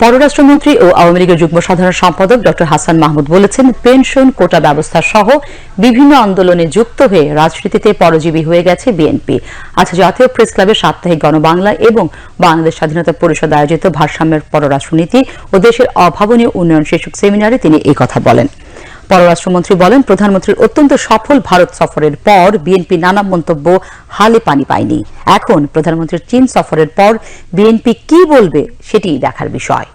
পররাষ্ট্রমন্ত্রী ও আওয়ামী লীগের যুগ্ম সাধারণ সম্পাদক ড. হাসান মাহমুদ বলেছেন, পেনশন কোটা ব্যবস্থা সহ বিভিন্ন আন্দোলনে যুক্ত হয়ে রাজনীতিতে পরজীবী হয়ে গেছে বিএনপি। আজ জাতীয় প্রেস ক্লাবে সাপ্তাহিক গণবাংলা এবং বাংলাদেশ স্বাধীনতা পরিষদ আয়োজিত ভারসাম্যের পররাষ্ট্রনীতি ও দেশের অভাবনীয় উন্নয়ন শীর্ষক সেমিনারে তিনি এই কথা বলেন। পররাষ্ট্রমন্ত্রী বলেন, প্রধানমন্ত্রীর অত্যন্ত সফল ভারত সফরের পর বিএনপি নানা মন্তব্য হালে পানি পায়নি। এখন প্রধানমন্ত্রীর চীন সফরের পর বিএনপি কি বলবে সেটি দেখার বিষয়।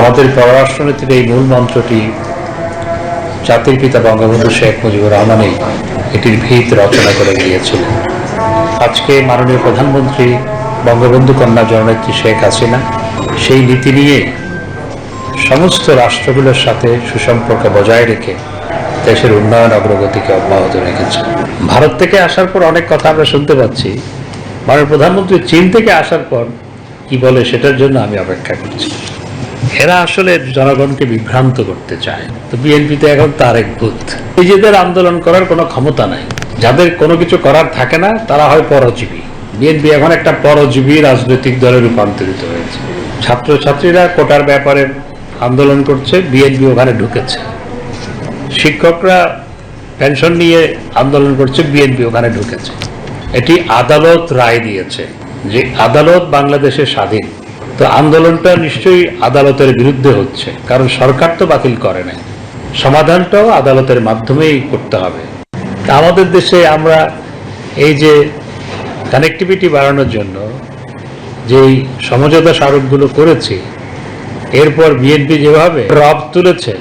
আমাদের পররাষ্ট্রনীতির এই মূল মন্ত্রটি জাতির পিতা বঙ্গবন্ধু শেখ মুজিবুর রহমানই এটির ভিত রচনা করে গিয়েছিলেন। আজকে মাননীয় প্রধানমন্ত্রী বঙ্গবন্ধু কন্যা জননেত্রী শেখ হাসিনা সেই নীতি নিয়ে সমস্ত রাষ্ট্রগুলোর সাথে সুসম্পর্ক বজায় রেখে দেশের উন্নয়ন অগ্রগতিকে অব্যাহত রেখেছে। ভারত থেকে আসার পর অনেক কথা আমরা শুনতে পাচ্ছি। মাননীয় প্রধানমন্ত্রী চীন থেকে আসার পর কি বলে সেটার জন্য আমি অপেক্ষা করছি। এরা আসলে জনগণকে বিভ্রান্ত করতে চায়। তো বিএনপিতে এখন তার এক ভূত। নিজেদের আন্দোলন করার কোনো ক্ষমতা নাই। যাদের কোনো কিছু করার থাকে না, তারা হয় পরজীবী। বিএনপি এখন একটা পরজীবী রাজনৈতিক দলে রূপান্তরিত হয়েছে। ছাত্রছাত্রীরা কোটার ব্যাপারে আন্দোলন করছে বিএনপি ওখানে ঢুকেছে। শিক্ষকরা পেনশন নিয়ে আন্দোলন করছে বিএনপি ওখানে ঢুকেছে। এটি আদালত রায় দিয়েছে যে আদালত বাংলাদেশে স্বাধীন। তো আন্দোলনটা নিশ্চয়ই আদালতের বিরুদ্ধে হচ্ছে, কারণ সরকার তো বাতিল করে নাই। সমাধানটাও আদালতের মাধ্যমেই করতে হবে। আমাদের দেশে আমরা এই যে কানেক্টিভিটি বাড়ানোর জন্য যেই সমঝোতা স্মারকগুলো করেছি, এরপর বিএনপি যেভাবে রব তুলেছে,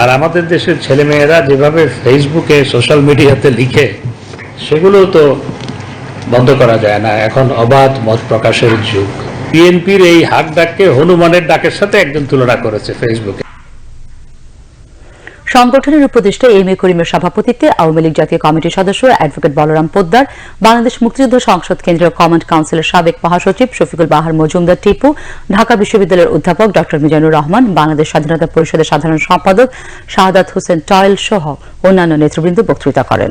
আর আমাদের দেশের ছেলেমেয়েরা যেভাবে ফেসবুকে সোশ্যাল মিডিয়াতে লিখে সেগুলো তো বন্ধ করা যায় না। এখন অবাধ মত প্রকাশের যুগ। বিএনপির এই হাক ডাককে হনুমানের ডাকের সাথে একজন তুলনা করেছে ফেসবুকে সংগঠনের উপদেষ্টা এম এ করিমের সভাপতিত্বে আওয়ামী লীগ জাতীয় কমিটির সদস্য অ্যাডভোকেট বলরাম পোদ্দার, বাংলাদেশ মুক্তিযুদ্ধ সংসদ কেন্দ্রীয় কমান্ড কাউন্সিলের সাবেক মহাসচিব শফিকুল বাহার মজুমদার টিপু, ঢাকা বিশ্ববিদ্যালয়ের অধ্যাপক ড মিজানুর রহমান, বাংলাদেশ স্বাধীনতা পরিষদের সাধারণ সম্পাদক শাহাদাত হোসেন টয়েল সহ অন্যান্য নেতৃবৃন্দ বক্তৃতা করেন।